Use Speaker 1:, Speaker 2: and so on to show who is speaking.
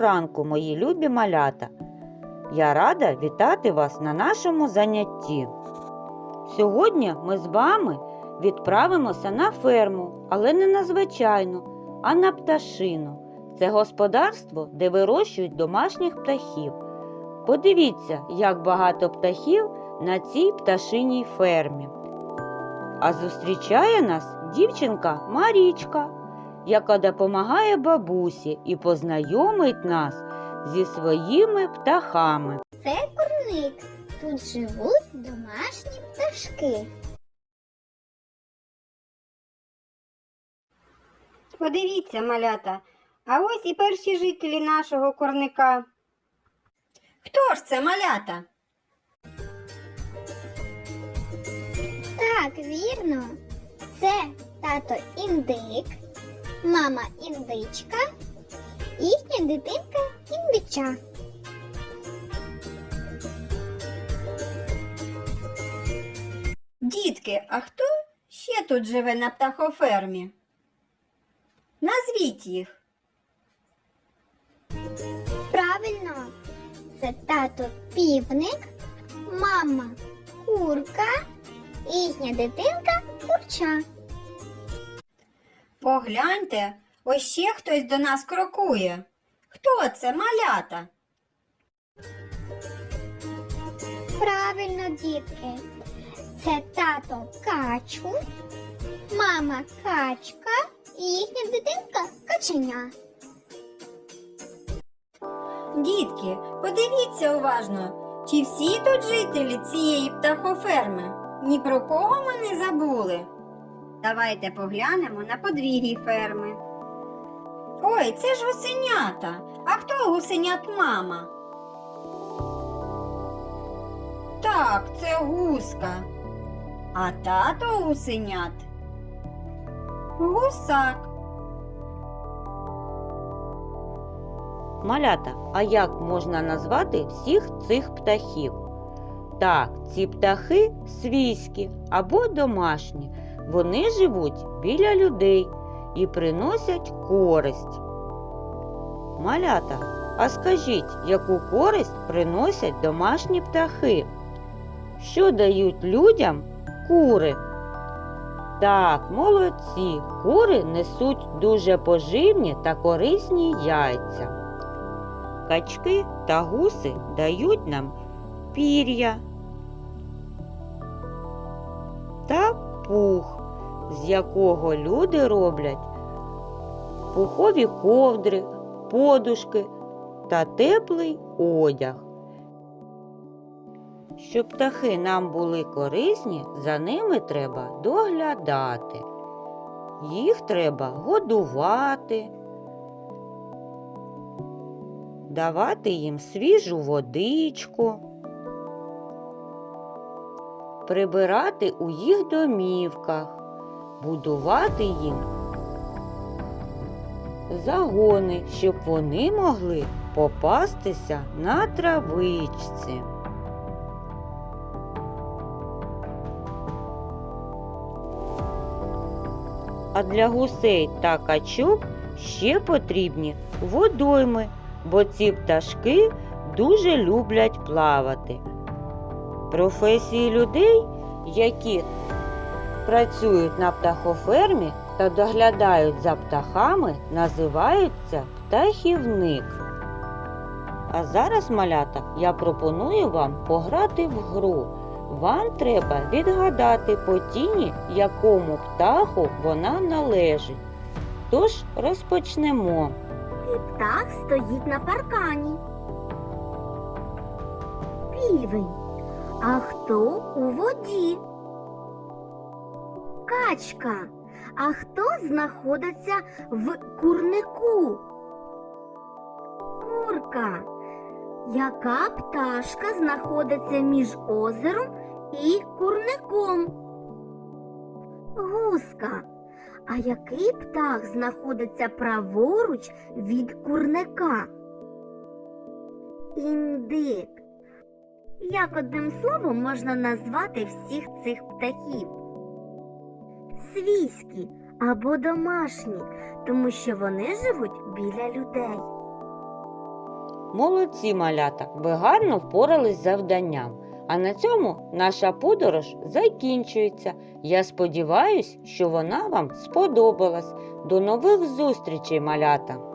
Speaker 1: ранку, мої любі малята! Я рада вітати вас на нашому занятті. Сьогодні ми з вами відправимося на ферму, але не на звичайну, а на пташину. Це господарство, де вирощують домашніх птахів. Подивіться, як багато птахів на цій пташиній фермі. А зустрічає нас дівчинка Марічка, яка допомагає бабусі і познайомить нас зі своїми птахами.
Speaker 2: Це курник. Тут живуть домашні пташки.
Speaker 3: Подивіться, малята, а ось і перші жителі нашого корника. Хто ж це малята?
Speaker 2: Так, вірно. Це тато індик, мама індичка, їхня дитинка індича.
Speaker 3: Дітки, а хто ще тут живе на птахофермі? Назвіть їх.
Speaker 2: Правильно, це тато півник, мама курка, їхня дитинка курча.
Speaker 3: Погляньте, ось ще хтось до нас крокує. Хто це малята?
Speaker 2: Правильно, дітки. Це тато качу, мама качка і їхня дитинка каченя.
Speaker 3: Дітки, подивіться уважно, чи всі тут жителі цієї птахоферми? Ні про кого ми не забули. Давайте поглянемо на подвір'ї ферми. Ой, це ж гусенята. А хто гусенят мама? Так, це гуска. А тато гусенят. Гусак.
Speaker 1: Малята, а як можна назвати всіх цих птахів? Так, ці птахи свійські або домашні. Вони живуть біля людей і приносять користь. Малята, а скажіть, яку користь приносять домашні птахи? Що дають людям кури? Так, молодці, кури несуть дуже поживні та корисні яйця. Качки та гуси дають нам пір'я пух, з якого люди роблять пухові ковдри, подушки та теплий одяг. Щоб птахи нам були корисні, за ними треба доглядати. Їх треба годувати, давати їм свіжу водичку, прибирати у їх домівках, будувати їм загони, щоб вони могли попастися на травичці. А для гусей та качок ще потрібні водойми, бо ці пташки дуже люблять плавати. Професії людей, які працюють на птахофермі та доглядають за птахами, називаються птахівник. А зараз, малята, я пропоную вам пограти в гру. Вам треба відгадати по тіні, якому птаху вона належить. Тож розпочнемо.
Speaker 3: І Птах стоїть на паркані. Півень. А хто у воді? Качка. А хто знаходиться в курнику? Курка. Яка пташка знаходиться між озером і курником? Гуска. А який птах знаходиться праворуч від курника? Індик. Як одним словом можна назвати всіх цих птахів? Свійські або домашні, тому що вони живуть біля людей.
Speaker 1: Молодці малята, ви гарно впорались з завданням. А на цьому наша подорож закінчується. Я сподіваюся, що вона вам сподобалась. До нових зустрічей, малята!